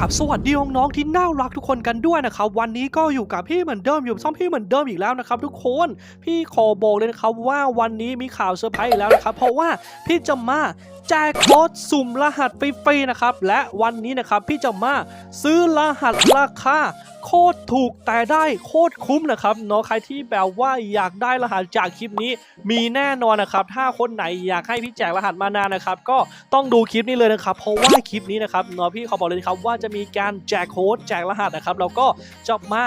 ราบสวัสดีน้องๆที่น่ารักทุกคนกันด้วยนะครับวันนี้ก็อยู่กับพี่เหมือนเดิมอยู่ช่องพี่เหมือนเดิมอีกแล้วนะครับทุกคนพี่ขอบอกเลยนะครับว่าวันนี้มีข่าวเซอร์ไพรส์อีกแล้วนะครับเพราะว่าพี่จะมาแจกโค้ดสุ่มรหัสฟรีๆนะครับ และวันนี้นะครับพี่จะมาซื้อรหัสราคาโคตรถูกแต่ได้โคตรคุ้มนะครับเนาะใครที่แบบว่าอยากได้รหัสจากคลิปนี้มีแน่นอนนะครับ ถ้าคนไหนอยากให้พี่แจกรหัสมานานนะครับ ก็ต้องดูคลิปนี้เลยนะครับ เพราะว่าคลิปนี้นะครับเนาะพี่ขอบอกเลยครับว่าจะมีการแจกโค้ดแจกรหัสนะครับแล้วก็จะมา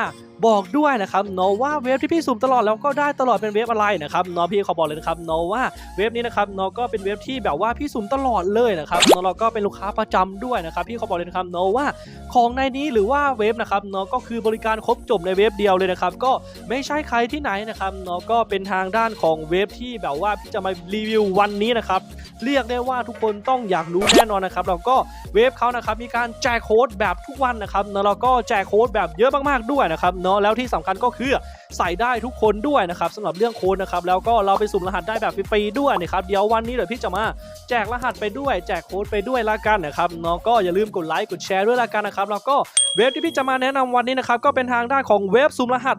บอกด้วยนะครับเนาะว่าเว็บที่พี่สุ่มตลอดแล้วก็ได้ตลอดเป็นเว็บอะไรนะครับเนาะพี่ขอบอกเลยนะครับเนาะว่าเว็บนี้นะครับเนาะก็เป็นเว็บที่แบบว่าพี่สุ่มตลอดเลยนะครับเนาะเราก็เป็นลูกค้าประจำด้วยนะครับพี่ขอบอกเลยนะครับเนาะว่าของในนี้หรือว่าเว็บนะครับเนาะก็คือบริการครบจบในเว็บเดียวเลยนะครับก็ไม่ใช่ใครที่ไหนนะครับเนาะก็เป็นทางด้านของเว็บที่แบบว่าพี่จะมารีวิววันนี้นะครับเรียกได้ว่าทุกคนต้องอยากรู้แน่นอนนะครับแล้วก็เว็บเขานะครับมีการแจกโค้ดแบบทุกวันนะครับเนาะแล้วก็แจกโค้ดแบบเยอะมากๆด้วยนะครับเนาะแล้วที่สำคัญก็คือใส่ได้ทุกคนด้วยนะครับสำหรับเรื่องโค้ดนะครับแล้วก็เราไปสุ่มรหัสได้แบบฟรีๆด้วยนะครับเดี๋ยววันนี้เดี๋ยวพี่จะมาแจกรหัสไปด้วยแจกโค้ดไปด้วยละกันนะครับเนาะก็อย่าลืมกดไลค์กดแชร์ด้วยละกันนะครับแล้วก็เว็บที่พี่จะมาแนะนำวันนี้นะครับก็เป็นทางด้านของเว็บสุ่มรหัส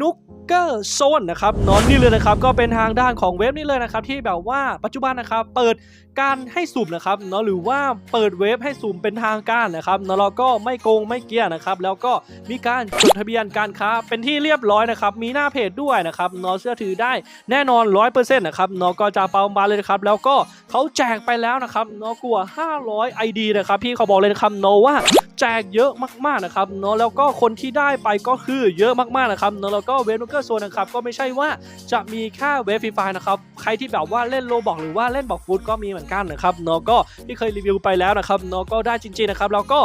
นุกเกอร์โซนนะครับนอนนี่เลยนะครับก็เป็นทางด้านของเว็บนี้เลยนะครับที่แบบว่าปัจจุบันนะครับเปิดการให้สุ่มนะครับเนาะหรือว่าเปิดเว็บให้สุ่มเป็นทางการนะครับเนาะแล้วก็ไม่โกงไม่เกี้ยนะครับแล้วก็มีการจดทะเบียนการค้าเป็นที่เรียบร้อยนะครับมีหน้าเพจด้วยนะครับเนาะเชื่อถือได้แน่นอน 100%นะครับเนาะก็จะเปาบานเลยนะครับแล้วก็เขาแจกไปแล้วนะครับเนาะกว่า 500 ID นะครับพี่เขาบอกเลยนะครับเนาะว่า แจกเยอะมากๆนะครับเนาะแล้วก็คนที่ได้ไปก็คือเยอะมากๆนะครับเนาะแล้วก็เวฟนุกเกอร์โซนนะครับก็ไม่ใช่ว่าจะมีแค่เวฟฟรีไฟนะครับใครที่แบบว่าเล่นโลบอกหรือว่าเล่นบอกฟุตก็มีเหมือนกันนะครับเนาะก็ที่เคยรีวิวไปแล้วนะครับเนาะก็ได้จริงๆนะครับแล้วก็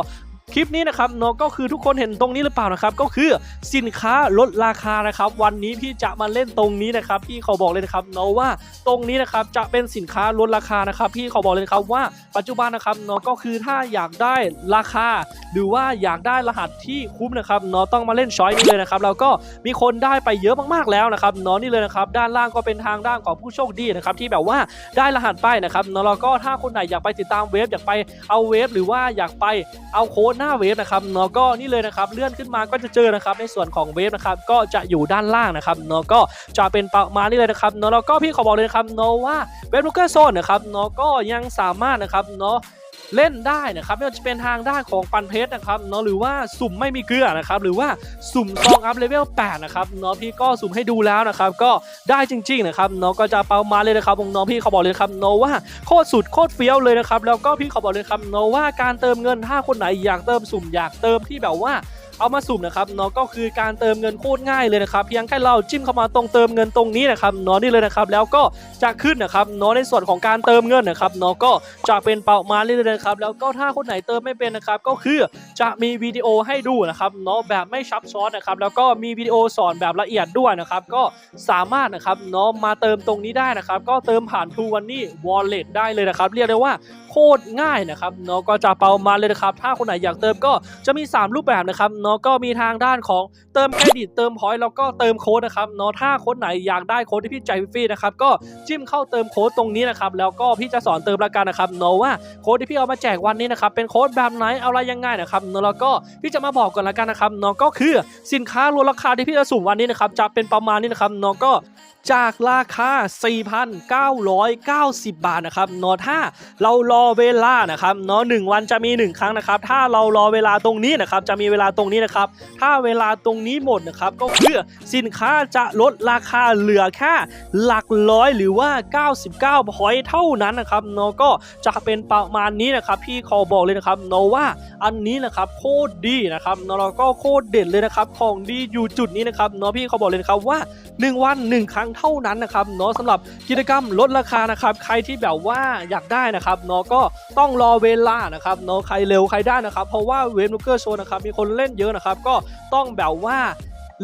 คลิปนี้นะครับเนาะก็คือทุกคนเห็นตรงนี้หรือเปล่านะครับก็คือสินค้าลดราคานะครับ วันนี้พี่จะมาเล่นตรงนี้นะครับพี่ขอบอกเลยนะครับเนาะว่าตรงนี้นะครับจะเป็นสินค้าลดราคานะครับพี่ขอบอกเลยนะครับว่าปัจจุบันนะครับเนาะก็คือถ้าอยากได้ราคา หรือว่าอยากได้รหัสที่คุ้มนะครับเนาะต้องมาเล่นช้อยนี้เลยนะครับแล้วก็มีคนได้ไปเยอะมากๆแล้วนะครับเนาะนี่เลยนะครับด้านล่างก็เป็นทางด้านของผู้โชคดีนะครับที่แบบว่าได้รหัสไปนะครับเนาะแล้วก็ถ้าคนไหนอยากไปติดตามเวฟอยากไปเอาเวฟหรือว่าอยากไปเอาโค้ดหน้าเวฟนะครับเนาะก็นี่เลยนะครับเลื่อนขึ้นมาก็จะเจอนะครับในส่วนของเวฟนะครับก็จะอยู่ด้านล่างนะครับเนาะก็จะเป็นประมาณนี้เลยนะครับเนาะแล้วก็พี่ขอบอกเลยนะครับเนาะว่าเว็บลูกเกอร์โซนนะครับเนาะก็ยังสามารถนะครับเนาะ เล่นได้นะครับไม่ว่าจะเป็นทางด้านของปันเพชรนะครับเนาะหรือว่าสุ่มไม่มีเกลือนะครับหรือว่าสุ่มซองอัพเลเวล8นะครับเนาะพี่ก็สุ่มให้ดูแล้วนะครับก็ได้จริงๆนะครับเนาะก็จะเปามาเลยนะครับน้องพี่เขาบอกเลยครับเนาะว่าโคตรสุดโคตรเฟี้ยวเลยนะครับแล้วก็พี่เขาบอกเลยครับเนาะว่าการเติมเงินถ้าคนไหนอยากเติมสุ่มอยากเติมที่แบบว่า เอามาสุ่มนะครับเนาะก็คือการเติมเงินโคตรง่ายเลยนะครับเพียงแค่เราจิ้มเข้ามาตรงเติมเงินตรงนี้นะครับเนาะนี่เลยนะครับแล้วก็จะขึ้นนะครับเนาะในส่วนของการเติมเงินนะครับเนาะก็จะเป็นเป้ามาเรื่อยๆนะครับแล้วก็ถ้าคนไหนเติมไม่เป็นนะครับก็คือจะมีวิดีโอให้ดูนะครับเนาะแบบไม่ซับซ้อนนะครับแล้วก็มีวิดีโอสอนแบบละเอียดด้วยนะครับก็สามารถนะครับเนาะมาเติมตรงนี้ได้นะครับ ก็เติมผ่าน True Money Wallet ได้เลยนะครับ เรียกได้ว่าโคตรง่ายนะครับเนาะก็จะเปามาเลยนะครับ ถ้าคนไหนอยากเติมก็จะมี 3 รูปแบบนะครับเนาะก็มีทางด้านของเติมเครดิตเติมพอยต์แล้วก็เติมโค้ดนะครับเนาะถ้าคนไหนอยากได้โค้ดที่พี่ใจฟรีนะครับก็จิ้มเข้าเติมโค้ดตรงนี้นะครับแล้วก็พี่จะสอนเติมละกันนะครับเนาะว่าโค้ดที่พี่เอามาแจกวันนี้นะครับเป็นโค้ดแบบไหนอะไรยังไงนะครับเนาะแล้วก็พี่จะมาบอกก่อนละกันนะครับเนาะก็คือสินค้าลดราคาที่พี่จะสุ่มวันนี้นะครับจะเป็นประมาณนี้นะครับเนาะก็จากราคา 4,990 บาทนะครับเนาะถ้าเรารอเวลานะครับเนาะหนึ่งวันจะมี 1 ครั้งนะครับ ถ้าเรารอเวลาตรงนี้นะครับ จะมีเวลาตรงนี้นะครับ ถ้าเวลาตรงนี้หมดนะครับ ก็คือสินค้าจะลดราคาเหลือแค่หลักร้อยหรือว่า 99พอยต์เท่านั้นนะครับเนาะก็จะเป็นประมาณนี้นะครับ พี่ขอบอกเลยนะครับเนาะว่าอันนี้นะครับโคตรดีนะครับเนาะแล้วก็โคตรเด็ดเลยนะครับ ของดีอยู่จุดนี้นะครับเนาะพี่เขาบอกเลยนะครับว่า 1 วัน 1 ครั้งเท่านั้นนะครับเนาะสำหรับกิจกรรมลดราคานะครับใครที่แบบว่าอยากได้นะครับเนาะก็ต้องรอเวลานะครับเนาะใครเร็วใครได้นะครับ เพราะว่าเวฟนูเกอร์โชว์นะครับมีคนเล่นเยอะนะครับก็ต้องแบบว่า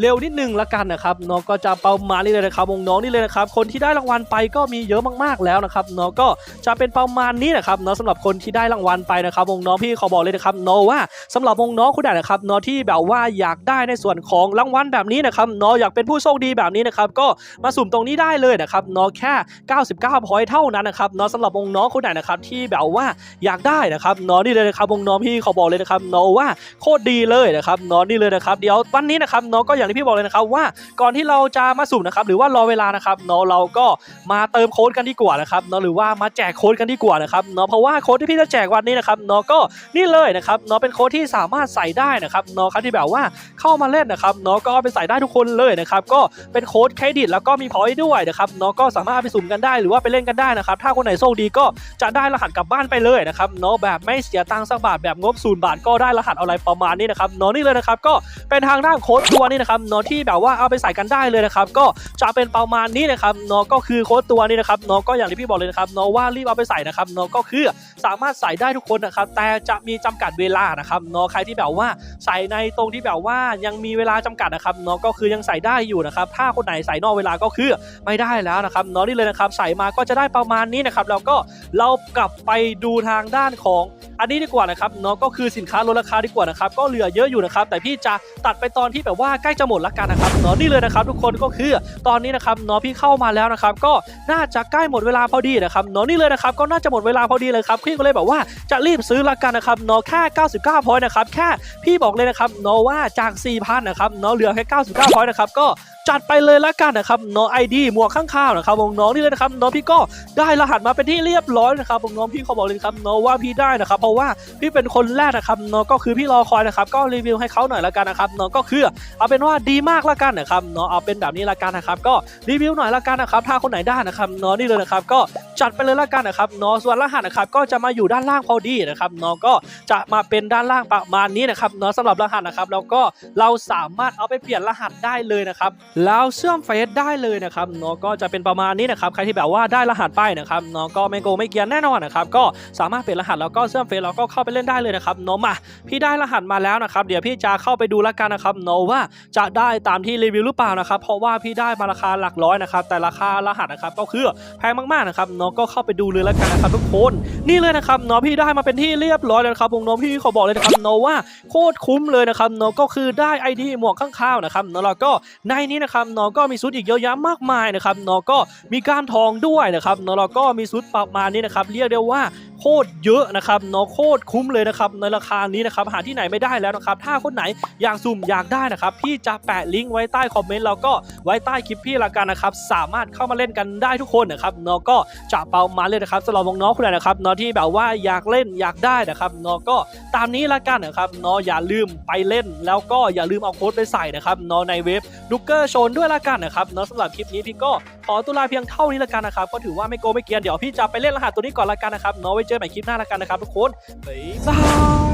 เร็วนิดนึงละกันนะครับเนาะก็จะเประมานี้เลยนะครับวงน้องนี่เลยนะครับคนที่ได้รางวัลไปก็มีเยอะมากๆแล้วนะครับเนาะก็จะเป็นประมาณนี้นะครับเนาะสำหรับคนที่ได้รางวัลไปนะครับวงน้องพี่ขอบอกเลยนะครับเนาะว่าสำหรับวงน้องคุณใดนะครับเนาะที่แบบว่าอยากได้ในส่วนของรางวัลแบบนี้นะครับเนาะอยากเป็นผู้โชคดีแบบนี้นะครับก็มาสุ่มตรงนี้ได้เลยนะครับเนาะแค่ 99พอยต์เท่านั้นนะครับเนาะสำหรับวงน้องคนไหนนะครับที่แบบว่าอยากได้นะครับเนาะนี่เลยนะครับวงน้องพี่ขอบอกเลยนะครับเนาะว่าโคตรดีเลยนะครับเนาะนี่เลยนะครับเดี๋ยววันนี้นะครับเนาะก็อย่างที่พี่บอกเลยนะครับว่าก่อนที่เราจะมาสุ่มนะครับหรือว่ารอเวลานะครับเนาะเราก็มาเติมโค้ดกันดีกว่านะครับเนาะหรือว่ามาแจกโค้ดกันดีกว่านะครับเนาะเพราะว่าโค้ดที่พี่จะแจกวันนี้นะครับเนาะก็นี่เลยนะครับเนาะเป็นโค้ดที่สามารถใส่ได้นะครับเนาะครับที่แบบว่าเข้ามาเล่นนะครับเนาะก็เอาไปใส่ได้ทุกคนเลยนะครับก็เป็นโค้ดเครดิตแล้วก็มีพอยต์ด้วยนะครับเนาะก็สามารถไปสุ่มกันได้หรือว่าไปเล่นกันได้นะครับถ้าคนไหนโชคดีก็จะได้รหัสกลับบ้านไปเลยนะครับเนาะแบบไม่เสียตังค์สักบาทแบบงบศูนย์บาทก็ได้รหัสอะไรประมาณนี้นะครับเนาะนี่เลยนะครับก็เป็นทางด้านโค้ดตัวนี้นะครับเนาะที่แบบว่าเอาไปใส่กันได้เลยนะครับก็จะเป็นประมาณนี้นะครับเนาะก็คือโค้ดตัวนี้นะครับเนาะก็อย่างที่พี่บอกเลยนะครับเนาะว่ารีบเอาไปใส่นะครับเนาะก็คือสามารถใส่ได้ทุกคนนะครับแต่จะมีจำกัดเวลานะครับเนาะใครที่แบบว่าใส่ในตรงที่แบบว่ายังมีเวลาจำกัดนะครับเนาะก็คือยังใส่ได้อยู่นะครับถ้าคนไหนใส่นอกเวลาก็คือไม่ได้แล้วนะครับเนาะนี่เลยนะครับใส่มาก็จะได้ประมาณนี้นะครับแล้วก็เรากลับไปดูทางด้านของอันนี้ดีกว่านะครับเนาะก็คือสินค้าลดราคาดีกว่านะครับก็เหลือเยอะอยู่นะครับแต่พี่จะตัดไปตอนที่แบบว่าใกล้จะหมดละกันนะครับเนาะนี่เลยนะครับทุกคนก็คือตอนนี้นะครับเนาะพี่เข้ามาแล้วนะครับก็น่าจะใกล้หมดเวลาพอดีนะครับเนาะนี่เลยนะครับก็น่าจะหมดเวลาพอดีเลยครับพี่ก็เลยแบบว่าจะรีบซื้อละกันนะครับเนาะแค่ 99พอยต์นะครับแค่พี่บอกเลยนะครับเนาะว่าจาก4,000นะครับเนาะเหลือแค่ 99พอยต์นะครับก็ จัดไปเลยละกันนะครับน้องไอดีหมวกข้างข้าวนะครับวงน้องนี่เลยนะครับน้องพี่ก็ได้รหัสมาเป็นที่เรียบร้อยนะครับวงน้องพี่เขาบอกเลยครับน้องว่าพี่ได้นะครับ เพราะว่าพี่เป็นคนแรกนะครับน้องก็คือพี่รอคอยนะครับก็รีวิวให้เขาหน่อยละกันนะครับน้องก็คือเอาเป็นว่าดีมากละกันนะครับน้องเอาเป็นแบบนี้ละกันนะครับก็รีวิวหน่อยละกันนะครับถ้าคนไหนได้นะครับน้องนี่เลยนะครับก็ จัดไปเลยละกันนะครับเนาะส่วนรหัสนะครับก็จะมาอยู่ด้านล่างพอดีนะครับเนาะก็จะมาเป็นด้านล่างประมาณนี้นะครับเนาะสำหรับรหัสนะครับแล้วก็เราสามารถเอาไปเปลี่ยนรหัสได้เลยนะครับแล้วเชื่อมเฟซได้เลยนะครับเนาะก็จะเป็นประมาณนี้นะครับใครที่แบบว่าได้รหัสไปนะครับเนาะก็ไม่โกงไม่เกียนแน่นอนนะครับก็สามารถเปลี่ยนรหัสแล้วก็เชื่อมเฟซแล้วก็เข้าไปเล่นได้เลยนะครับเนาะมาพี่ได้รหัสมาแล้วนะครับเดี๋ยวพี่จะเข้าไปดูล้วกันนะครับเนาะว่าจะได้ตามที่รีวิวหรือเปล่านะครับเพราะว่าพี่ได้มาราคาหลักร้อยนะครับแต่ราคารหัสนะครับก็คือแพงมากๆนะครับเนาะก็เข้าไปดูเลยแล้วกันนะครับทุกคนนี่เลยนะครับเนาะพี่ได้มาเป็นที่เรียบร้อยแล้วนะครับวงน้องพี่ขอบอกเลยนะครับเนาะว่าโคตรคุ้มเลยนะครับเนาะก็คือได้ไอดีหมวกข้างข้าวนะครับเนาะแล้วก็ในนี้นะครับเนาะก็มีชุดอีกเยอะแยะมากมายนะครับเนาะก็มีการทองด้วยนะครับเนาะแล้วก็มีชุดประมาณนี้นะครับเรียกได้ว่า โคตรเยอะนะครับเนาะโคตรคุ้มเลยนะครับในราคานี้นะครับหาที่ไหนไม่ได้แล้วนะครับถ้าคนไหนอยากสุ่มอยากได้นะครับพี่จะแปะลิงก์ไว้ใต้คอมเมนต์แล้วก็ไว้ใต้คลิปพี่ละกันนะครับสามารถเข้ามาเล่นกันได้ทุกคนนะครับเนาะก็จะเปามาเลยนะครับสำหรับน้องๆคนไหนนะครับเนาะที่แบบว่าอยากเล่นอยากได้นะครับเนาะก็ตามนี้ละกันนะครับเนาะอย่าลืมไปเล่น แล้วก็อย่าลืมเอาโค้ดไปใส่นะครับเนาะในเว็บดูเกอร์โชนด้วยละกันนะครับเนาะสำหรับคลิปนี้พี่ก็ ขอตุลาเพียงเท่านี้ละกันนะครับ ก็ถือว่าไม่โกงไม่เกียนเดี๋ยวพี่จะไปเล่นรหัสตัวนี้ก่อนละกันนะครับเนาะไว้เจอใหม่คลิปหน้าละกันนะครับทุกคนบ๊ายบาย